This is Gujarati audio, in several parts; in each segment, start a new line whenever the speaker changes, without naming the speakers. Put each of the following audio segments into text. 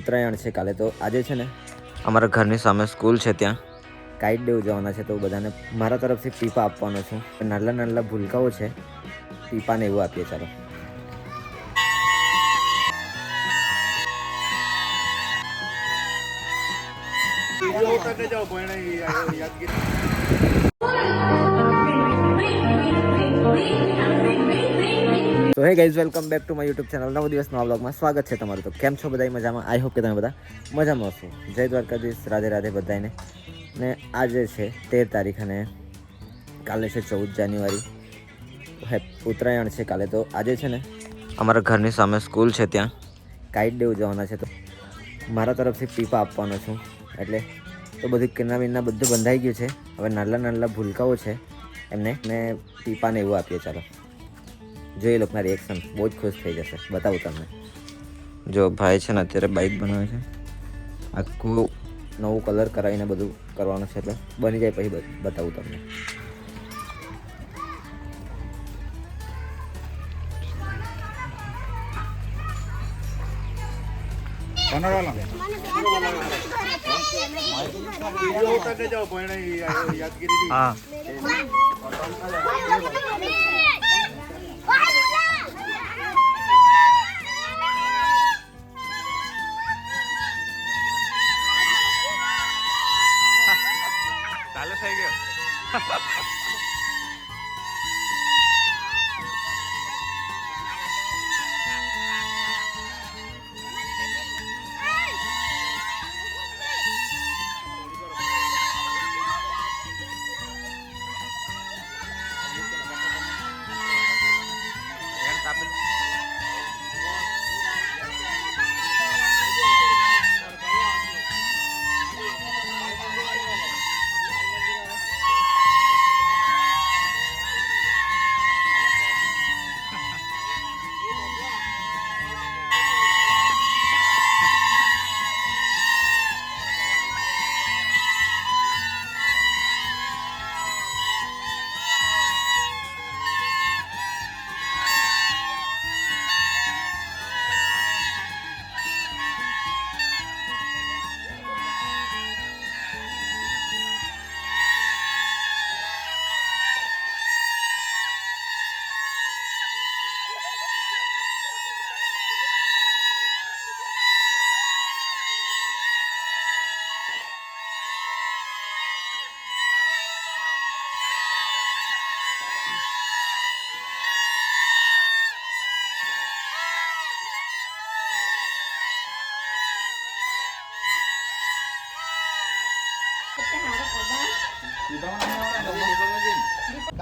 ઉત્તરાયણ છે કાલે તો આજે છે ને
અમારા ઘરની સામે સ્કૂલ છે ત્યાં.
કાઇટ ડે ઉજવવાના છે તો બધાને મારા તરફથી પીપા આપવાનો છું. નાના નાના ભૂલકાઓ છે પીપાને એવું આપીએ ચાલો. તો hey guys welcome back to my YouTube channel નવ દિવસ નવા બ્લોગમાં સ્વાગત છે તમારું તો કેમ છો બધા મજામાં? આઈ હોપ કે તમે બધા મજામાં હશો. જય દ્વારકાધીશ, રાધે રાધે બધાને ને આજે છે, તેર તારીખ અને કાલે છે ચૌદ જાન્યુઆરી. હે, ઉત્તરાયણ છે કાલે. તો આજે છે ને,
અમારા ઘરની સામે સ્કૂલ છે ત્યાં.
કાઇટ ડે ઉજવવાના છે તો મારા તરફથી પીપા આપવાનો છું. એટલે તો બધું કિન્ના બિન્ના બધું બંધાઈ ગયું છે. હવે નાના નાના ભૂલકાઓ છે. એમને મેં પીપાને એવું આપીએ ચાલો. જો એ લોકોના રિએક્શન બહુ જ ખુશ થઈ જશે. બતાવું તમને.
જો ભાઈ છે ને અત્યારે બાઇક બનાવે છે. આખું
નવું કલર કરાવીને બધું કરવાનું છે એટલે બની જાય પછી બતાવું તમને.
હા. ચાલુ થઈ ગયો.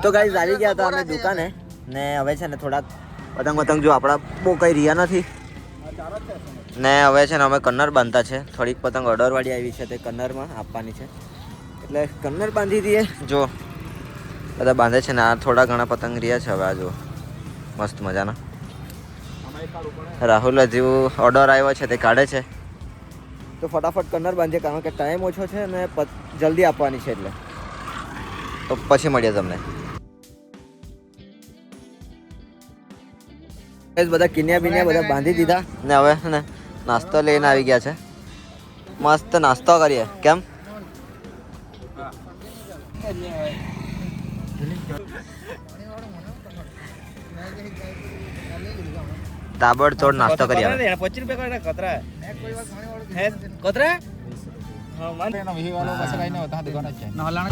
તો ગાઈઝ આવી ગયા હતા અમે દુકાને ને હવે છે ને થોડાક પતંગ પતંગ જો આપણા બહુ કઈ રહ્યા નથી.
ને હવે છે ને અમે કન્નર બાંધતા છે.
થોડીક પતંગ ઓર્ડરવાળી આવી છે તે કન્નરમાં આપવાની છે. એટલે કન્નર બાંધી દઈએ.
જો, બધા બાંધે છે ને આ થોડા ઘણા પતંગ રહ્યા છે હવે આ જો, મસ્ત મજાના. રાહુલ હજુ ઓર્ડર આવ્યો છે તે કાઢે છે.
તો ફટાફટ કન્નર બાંધીએ કારણ કે ટાઈમ ઓછો છે અને જલ્દી આપવાની છે એટલે.
તો પછી મળીએ તમને.
બધા કિન્યા બિન્યા બધા બાંધી દીધા.
ને હવે ને નાસ્તો લઈને આવી ગયા છે. મસ્ત નાસ્તો કરીએ. કેમ? તાબડતોડ નાસ્તો કરી આવે.
પચીસ રૂપિયા કતરા? કતરા? નહોલાણા